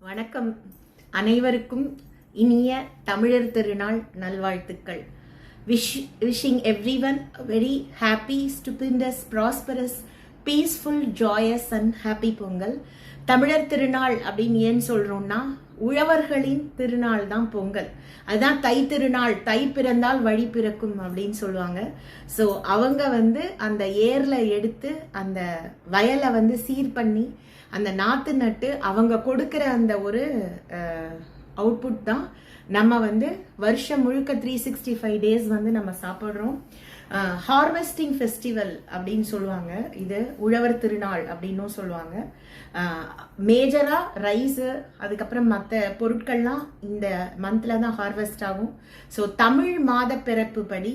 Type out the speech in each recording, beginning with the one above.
வணக்கம். அனைவருக்கும் இனிய தமிழர் திருநாள் நல்வாழ்த்துக்கள். Wish wishing everyone very happy stupendous prosperous peaceful joyous and happy Pongal. தமிழர் திருநாள் அப்படின்னு ஏன் சொல்கிறோன்னா உழவர்களின் திருநாள் தான் பொங்கல். அதுதான் தை திருநாள். தை பிறந்தால் வழி பிறக்கும் அப்படின்னு சொல்லுவாங்க. ஸோ அவங்க வந்து அந்த ஏர்ல எடுத்து அந்த வயலை வந்து சீர் பண்ணி அந்த நாற்று நட்டு அவங்க கொடுக்கிற அந்த ஒரு அவுட்புட் தான் நம்ம வந்து வருஷம் முழுக்க த்ரீ சிக்ஸ்டி ஃபைவ் டேஸ் வந்து நம்ம சாப்பிட்றோம். ஹார்வெஸ்டிங் ஃபெஸ்டிவல் அப்படின்னு சொல்லுவாங்க. இது உழவர் திருநாள் அப்படின்னும் சொல்லுவாங்க. மேஜராக ரைஸு அதுக்கப்புறம் மற்ற பொருட்கள்லாம் இந்த மந்தில் தான் ஹார்வெஸ்ட் ஆகும். ஸோ தமிழ் மாத பிறப்பு படி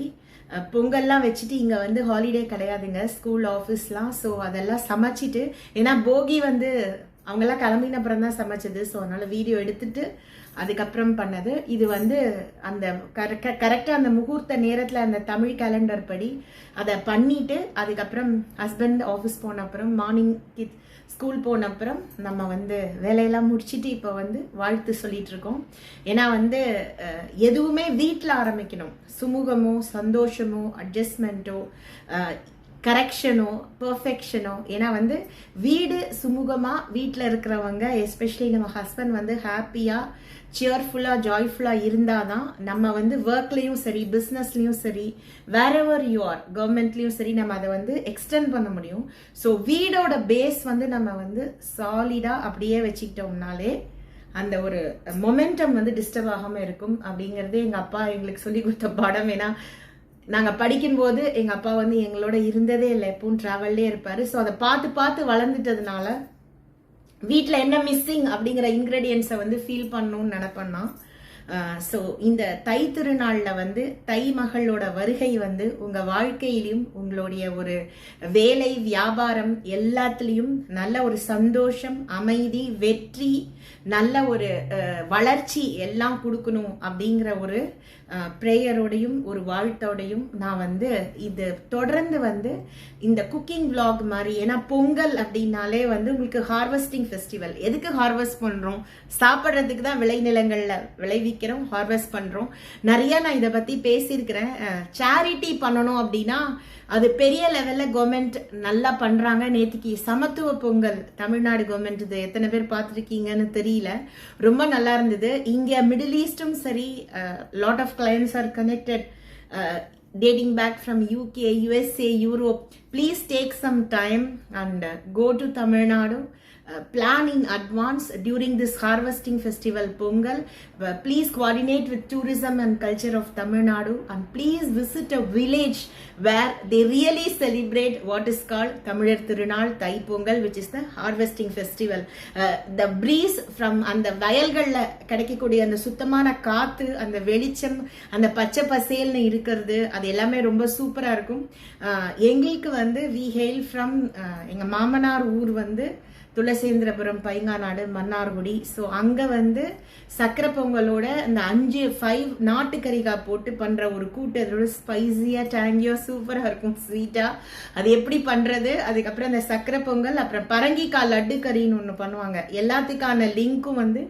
பொங்கல்லாம் வச்சுட்டு இங்கே வந்து ஹாலிடே கிடையாதுங்க. ஸ்கூல் ஆஃபீஸ்லாம் ஸோ அதெல்லாம் சமைச்சிட்டு ஏன்னா போகி வந்து அவங்கெல்லாம் கிளம்பின அப்புறம் தான் சமைச்சது. ஸோ அதனால் வீடியோ எடுத்துட்டு அதுக்கப்புறம் பண்ணது. இது வந்து அந்த கரெக்டாக அந்த முகூர்த்த நேரத்தில் அந்த தமிழ் கேலண்டர் படி அதை பண்ணிட்டு அதுக்கப்புறம் ஹஸ்பண்ட் ஆஃபீஸ் போன அப்புறம் மார்னிங் கிட் ஸ்கூல் போன அப்புறம் நம்ம வந்து வேலையெல்லாம் முடிச்சுட்டு இப்போ வந்து வாழ்த்து சொல்லிட்டு இருக்கோம். ஏன்னா வந்து எதுவுமே வீட்டில் ஆரம்பிக்கணும். சுமூகமோ சந்தோஷமோ அட்ஜஸ்ட்மெண்ட்டோ கரெக்ஷனோ பர்ஃபெக்ஷனோ ஏன்னா வந்து வீடு சுமூகமாக வீட்டில் இருக்கிறவங்க எஸ்பெஷலி நம்ம ஹஸ்பண்ட் வந்து ஹாப்பியாக சியர்ஃபுல்லாக ஜாய்ஃபுல்லாக இருந்தால் தான் நம்ம வந்து ஒர்க்லேயும் சரி பிஸ்னஸ்லேயும் சரி வேற எவர் யூ ஆர் கவர்மெண்ட்லேயும் சரி நம்ம அதை வந்து எக்ஸ்டெண்ட் பண்ண முடியும். ஸோ வீடோட பேஸ் வந்து நம்ம வந்து சாலிடாக அப்படியே வச்சுக்கிட்டோம்னாலே அந்த ஒரு மொமெண்டம் வந்து டிஸ்டர்ப் ஆகாமல் இருக்கும் அப்படிங்கிறது எங்கள் அப்பா எங்களுக்கு சொல்லி கொடுத்த பாடம். ஏன்னா நாங்கள் படிக்கும்போது எங்கள் அப்பா வந்து எங்களோட இருந்ததே இல்லை எப்பவும் ட்ராவல்லே இருப்பார். ஸோ அதை பார்த்து பார்த்து வளர்ந்துட்டதுனால வீட்டில் என்ன மிஸ்ஸிங் அப்படிங்கிற இன்க்ரீடியன்ஸை வந்து ஃபீல் பண்ணணும்னு நினப்பேன்னா ஸோ இந்த தை திருநாளில் வந்து தை மகளோட வருகை வந்து உங்கள் வாழ்க்கையிலையும் உங்களுடைய ஒரு வேலை வியாபாரம் எல்லாத்துலேயும் நல்ல ஒரு சந்தோஷம் அமைதி வெற்றி நல்ல ஒரு வளர்ச்சி எல்லாம் கொடுக்கணும் அப்படிங்கிற ஒரு ப்ரேயரோடையும் ஒரு வாழ்த்தோடையும் நான் வந்து இது தொடர்ந்து வந்து இந்த குக்கிங் விளாக் மாதிரி ஏன்னா பொங்கல் அப்படின்னாலே வந்து உங்களுக்கு ஹார்வெஸ்டிங் ஃபெஸ்டிவல் எதுக்கு ஹார்வெஸ்ட் பண்ணுறோம் சாப்பிட்றதுக்கு தான் விளைநிலங்களில் விளைவி விற்கிறோம் ஹார்வெஸ்ட் பண்றோம். நிறையா நான் இதை பற்றி பேசியிருக்கிறேன். சேரிட்டி பண்ணணும் அப்படின்னா அது பெரிய லெவலில் கவர்மெண்ட் நல்லா பண்ணுறாங்க நேற்றுக்கு சமத்துவ பொங்கல் தமிழ்நாடு கவர்மெண்ட் இது எத்தனை பேர் பார்த்துருக்கீங்கன்னு தெரியல. ரொம்ப நல்லா இருந்தது. இங்கே மிடில் ஈஸ்டும் சரி lot of clients are connected dating back from UK USA Europe please take some time and go to Tamil Nadu plan in advance during this harvesting festival Pongal. Uh, please coordinate with tourism and culture of Tamil Nadu and please visit a village where they really celebrate what is called Tamilar Tirunal Thai Pongal, which is the harvesting festival. Uh, the breeze from அந்த வயல்களில் கிடைக்கக்கூடிய அந்த சுத்தமான காத்து அந்த வெளிச்சம் அந்த பச்சை பசேல்னு இருக்கிறது அது எல்லாமே ரொம்ப சூப்பரா இருக்கும் அஹ் எங்களுக்கு வந்து வி ஹெயில் ஃப்ரம் எங்க மாமனார் ஊர் வந்து துளசேந்திரபுரம் பைங்காநாடு மன்னார்குடி. ஸோ அங்கே வந்து சக்கரை பொங்கலோட இந்த அஞ்சு ஃபைவ் நாட்டுக்கறிக்காய் போட்டு பண்ணுற ஒரு கூட்டு. அதோட டேங்கியோ டேங்கியாக சூப்பராக இருக்கும் ஸ்வீட்டாக அது எப்படி பண்ணுறது அதுக்கப்புறம் அந்த சக்கரை பொங்கல் அப்புறம் பரங்கிக்காய் லட்டு கறின்னு ஒன்று பண்ணுவாங்க. எல்லாத்துக்கான லிங்க்கும் வந்து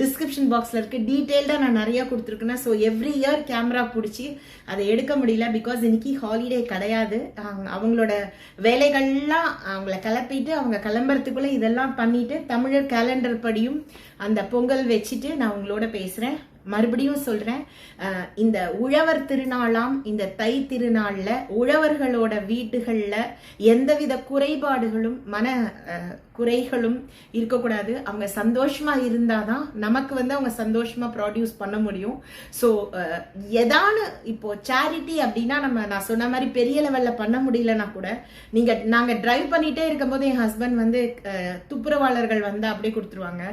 டிஸ்கிரிப்ஷன் பாக்ஸில் இருக்குது டீட்டெயில்டாக நான் நிறையா கொடுத்துருக்கேன் ஸோ எவ்ரி இயர் கேமரா பிடிச்சி அதை எடுக்க முடியல. பிகாஸ் இன்னைக்கு ஹாலிடே கிடையாது. அவங்களோட வேலைகள்லாம் அவங்கள கிளப்பிட்டு அவங்க கிளம்புறதுக்குள்ளே இதெல்லாம் பண்ணிட்டு தமிழர் கேலண்டர் படியும் அந்த பொங்கல் வச்சுட்டு நான் உங்களோட பேசுறேன். மறுபடியும் சொல்றேன். இந்த உழவர் திருநாளாம் இந்த தை திருநாளில் உழவர்களோட வீட்டுகள்ல எந்தவித குறைபாடுகளும் மன குறைகளும் இருக்கக்கூடாது. அவங்க சந்தோஷமா இருந்தாதான் நமக்கு வந்து அவங்க சந்தோஷமா ப்ராடியூஸ் பண்ண முடியும். ஸோ எதானு இப்போ சேரிட்டி அப்படின்னா நம்ம நான் சொன்ன மாதிரி பெரிய லெவலில் பண்ண முடியலன்னா கூட நீங்க நாங்க டிரைவ் பண்ணிட்டே இருக்கும்போது என் ஹஸ்பண்ட் வந்து துப்புரவாளர்கள் வந்து அப்படியே கொடுத்துருவாங்க.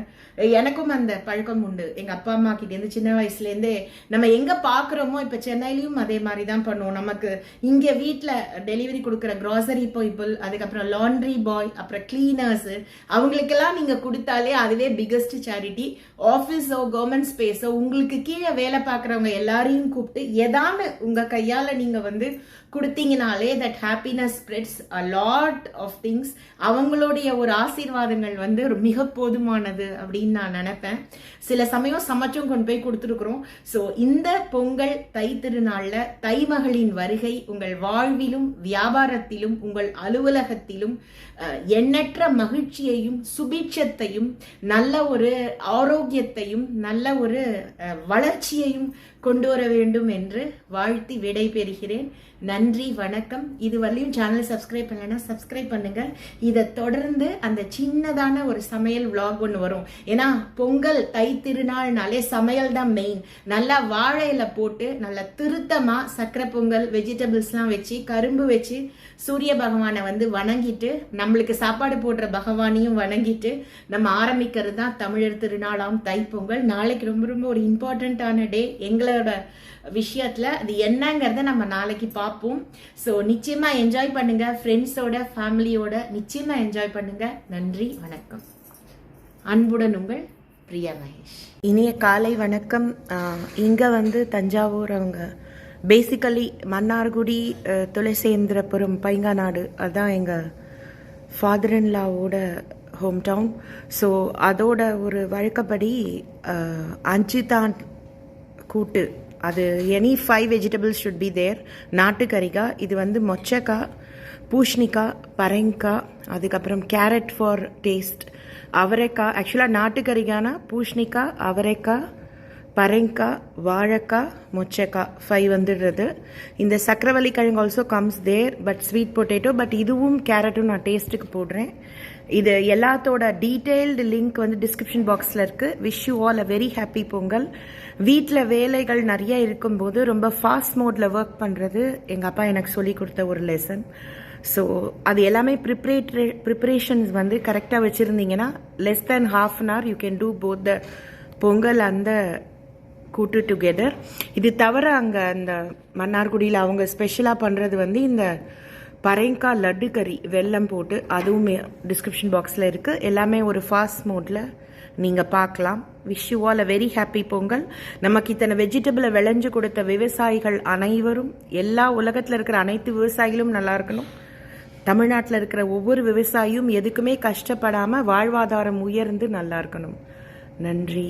எனக்கும் அந்த பழக்கம் உண்டு. எங்க அப்பா அம்மா கிட்டேருந்து சின்ன வயசுல இருந்தே நம்ம எங்க பாக்குறோமோ இப்ப சென்னையிலையும் அதே மாதிரி தான் பண்ணுவோம். நமக்கு இங்க வீட்டில் டெலிவரி கொடுக்குற க்ராசரி பீப்புள் அதுக்கப்புறம் லாண்ட்ரி பாய் அப்புறம் கிளீனர்ஸு அவங்களுக்கெல்லாம் நீங்கள் கொடுத்தாலே அதுவே பிகஸ்ட் சேரிட்டி ஆஃபீஸோ கவர்மெண்ட் ஸ்பேஸோ உங்களுக்கு கீழே வேலை பார்க்குறவங்க எல்லாரையும் கூப்பிட்டு எதான உங்க கையால நீங்க வந்து கொடுத்தீங்கனாலே that happiness spreads a lot of things அவங்களுடைய ஒரு ஆசீர்வாதங்கள் வந்து ஒரு மிக போதுமானது அப்படின்னு நான் நினைப்பேன். சில சமயம் சமைச்சும் கொண்டு போய் கொடுத்துருக்குறோம். ஸோ இந்த பொங்கல் தை திருநாளில் தைமகளின் வருகை உங்கள் வாழ்விலும் வியாபாரத்திலும் உங்கள் அலுவலகத்திலும் எண்ணற்ற மகிழ்ச்சியையும் சுபீட்சத்தையும் நல்ல ஒரு ஆரோக்கியத்தையும் நல்ல ஒரு வளர்ச்சியையும் கொண்டு வர வேண்டும் என்று வாழ்த்தி விடை பெறுகிறேன் நன்றி வணக்கம். இதுவரையும் சேனல் சப்ஸ்கிரைப் பண்ணலைன்னா சப்ஸ்கிரைப் பண்ணுங்க. இதை தொடர்ந்து அந்த சின்னதான ஒரு சமையல் விளாக் ஒன்று வரும். ஏன்னா பொங்கல் தை திருநாள்னாலே சமையல் தான் மெயின் நல்லா வாழையில போட்டு நல்லா திருத்தமா சக்கரை பொங்கல் வெஜிடபிள்ஸ்லாம் வச்சு கரும்பு வச்சு சூரிய பகவானை வந்து வணங்கிட்டு நம்மளுக்கு சாப்பாடு போடுற பகவானையும் வணங்கிட்டு நம்ம ஆரம்பிக்கிறது தான் தமிழர் திருநாளாம் தைப்பொங்கல் நாளைக்கு ரொம்ப ரொம்ப ஒரு இம்பார்ட்டண்ட்டான டே எங்களோட விஷயத்தில் அது என்னங்கிறத நம்ம நாளைக்கு பார்ப்போம். ஸோ நிச்சயமாக என்ஜாய் பண்ணுங்க. ஃப்ரெண்ட்ஸோட ஃபேமிலியோட நிச்சயமாக என்ஜாய் பண்ணுங்க. நன்றி வணக்கம். அன்புடன் உங்கள் பிரியா மகேஷ். இனிய காலை வணக்கம். இங்கே வந்து தஞ்சாவூர் அவங்க. பேசிக்கலி மன்னார்குடி துளசேந்திரபுரம் துளசேந்திரபுரம் பைங்காநாடு அதுதான் எங்கள் ஃபாதர் இன்லாவோட ஹோம் டவுன் ஸோ அதோட ஒரு வழக்கப்படி அஹ், அஞ்சு தான் கூட்டு. அது any five vegetables should be there நாட்டுக்கறிக்காய் இது வந்து மொச்சக்காய் பூஷ்ணிக்காய் பரங்காய் அதுக்கப்புறம் கேரட் ஃபார் டேஸ்ட் அவரைக்காய் ஆக்சுவலாக நாட்டுக்கறிக்கானா பூஷ்ணிக்காய் அவரைக்காய் பரங்காய் வாழைக்காய் மொச்சக்காய் ஃபைவ் வந்துடுறது. இந்த சக்கரவள்ளி கிழங்கு also comes there but sweet potato but இதுவும் கேரட்டும் நான் டேஸ்ட்டுக்கு போடுறேன். இது எல்லாத்தோட டீட்டெயில்டு லிங்க் வந்து டிஸ்கிரிப்ஷன் பாக்ஸில் இருக்குது wish you all a very happy Pongal. வீட்டில் வேலைகள் நிறைய இருக்கும்போது ரொம்ப ஃபாஸ்ட் மோடில் ஒர்க் பண்ணுறது எங்கள் அப்பா எனக்கு சொல்லி கொடுத்த ஒரு லெசன் ஸோ அது எல்லாமே ப்ரிப்ரேட்ரே ப்ரிப்ரேஷன்ஸ் வந்து கரெக்டாக வச்சுருந்தீங்கன்னா less than half an hour you can do both the Pongal அந்த கூட்டு டுகெதர். இது தவிர அங்கே அந்த மன்னார்குடியில் அவங்க ஸ்பெஷலாக பண்ணுறது வந்து இந்த பறைங்காய் லட்டு கறி வெல்லம் போட்டு அதுவும் டிஸ்கிரிப்ஷன் பாக்ஸில் இருக்குது எல்லாமே ஒரு ஃபாஸ்ட் மோடில் நீங்கள் பார்க்கலாம் wish you all a very happy Pongal. நமக்கு இத்தனை வெஜிடபிளை விளைஞ்சு கொடுத்த விவசாயிகள் அனைவரும் எல்லா உலகத்தில் இருக்கிற அனைத்து விவசாயிகளும் நல்லா இருக்கணும். தமிழ்நாட்டில் இருக்கிற ஒவ்வொரு விவசாயியும் எதுக்குமே கஷ்டப்படாமல் வாழ்வாதாரம் உயர்ந்து நல்லா இருக்கணும். நன்றி.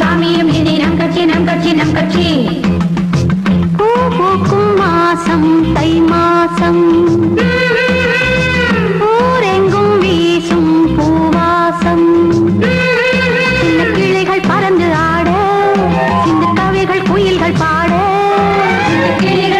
இந்த கிளிகள்